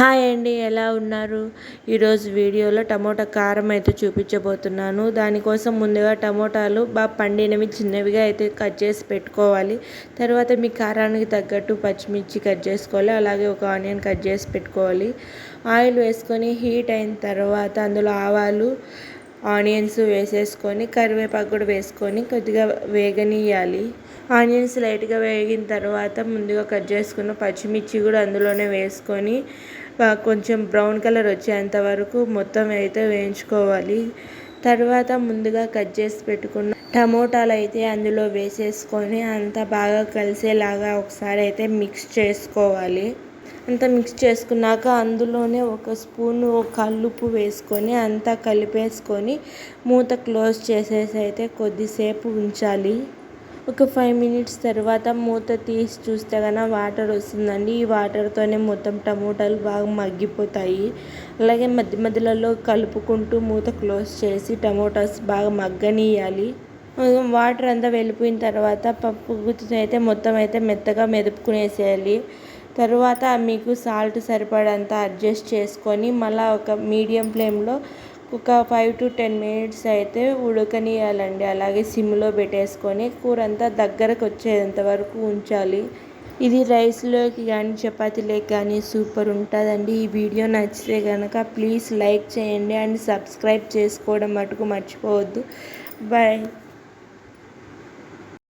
Hi అండి ఎలా ఉన్నారు? ఈరోజు వీడియోలో టమోటా కారం అయితే చూపించబోతున్నాను. దానికోసం ముందుగా టమోటాలు బాగా పండినవి చిన్నవిగా అయితే కట్ చేసి పెట్టుకోవాలి. తర్వాత మీ కారానికి తగ్గట్టు పచ్చిమిర్చి కట్ చేసుకోవాలి. అలాగే ఒక ఆనియన్ కట్ చేసి పెట్టుకోవాలి. ఆయిల్ వేసుకొని హీట్ అయిన తర్వాత అందులో ఆవాలు ఆనియన్స్ వేసేసుకొని కరివేపాకు కూడా వేసుకొని కొద్దిగా వేగనీయాలి ఆనియన్స్ లైట్గా వేగిన తర్వాత ముందుగా కట్ చేసుకున్న పచ్చిమిర్చి కూడా అందులోనే వేసుకొని కొంచెం బ్రౌన్ కలర్ వచ్చేంత వరకు మొత్తం అయితే వేయించుకోవాలి. తర్వాత ముందుగా కట్ చేసి పెట్టుకున్న టమోటాలు అయితే అందులో వేసేసుకొని అంతా బాగా కలిసేలాగా ఒకసారి అయితే మిక్స్ చేసుకోవాలి. అంతా మిక్స్ చేసుకున్నాక అందులోనే ఒక స్పూను కల్లుపు వేసుకొని అంతా కలిపేసుకొని మూత క్లోజ్ చేసేసి అయితే కొద్దిసేపు ఉంచాలి. ఒక ఫైవ్ మినిట్స్ తర్వాత మూత తీసి చూస్తే కనుక వాటర్ వస్తుందండి. ఈ వాటర్తోనే మొత్తం టమోటాలు బాగా మగ్గిపోతాయి. అలాగే మధ్య మధ్యలో కలుపుకుంటూ మూత క్లోజ్ చేసి టమోటాస్ బాగా మగ్గనియాలి. వాటర్ అంతా వెళ్ళిపోయిన తర్వాత పప్పు గుత్తి అయితే మొత్తం అయితే మెత్తగా మెదుపుకునేసేయాలి. తర్వాత మీకు సాల్ట్ సరిపడంత అడ్జస్ట్ చేసుకొని మళ్ళీ ఒక మీడియం ఫ్లేమ్లో ఒక ఫైవ్ టు టెన్ మినిట్స్ అయితే ఉడకనియాలండి అలాగే సిమ్లో పెట్టేసుకొని కూర అంతా దగ్గరకు వచ్చేంత వరకు ఉంచాలి. ఇది రైస్లోకి కానీ చపాతీలోకి కానీ సూపర్ ఉంటుందండి. ఈ వీడియో నచ్చితే కనుక ప్లీజ్ లైక్ చేయండి. అండ్ సబ్స్క్రైబ్ చేసుకోవడం మటుకు మర్చిపోవద్దు. బాయ్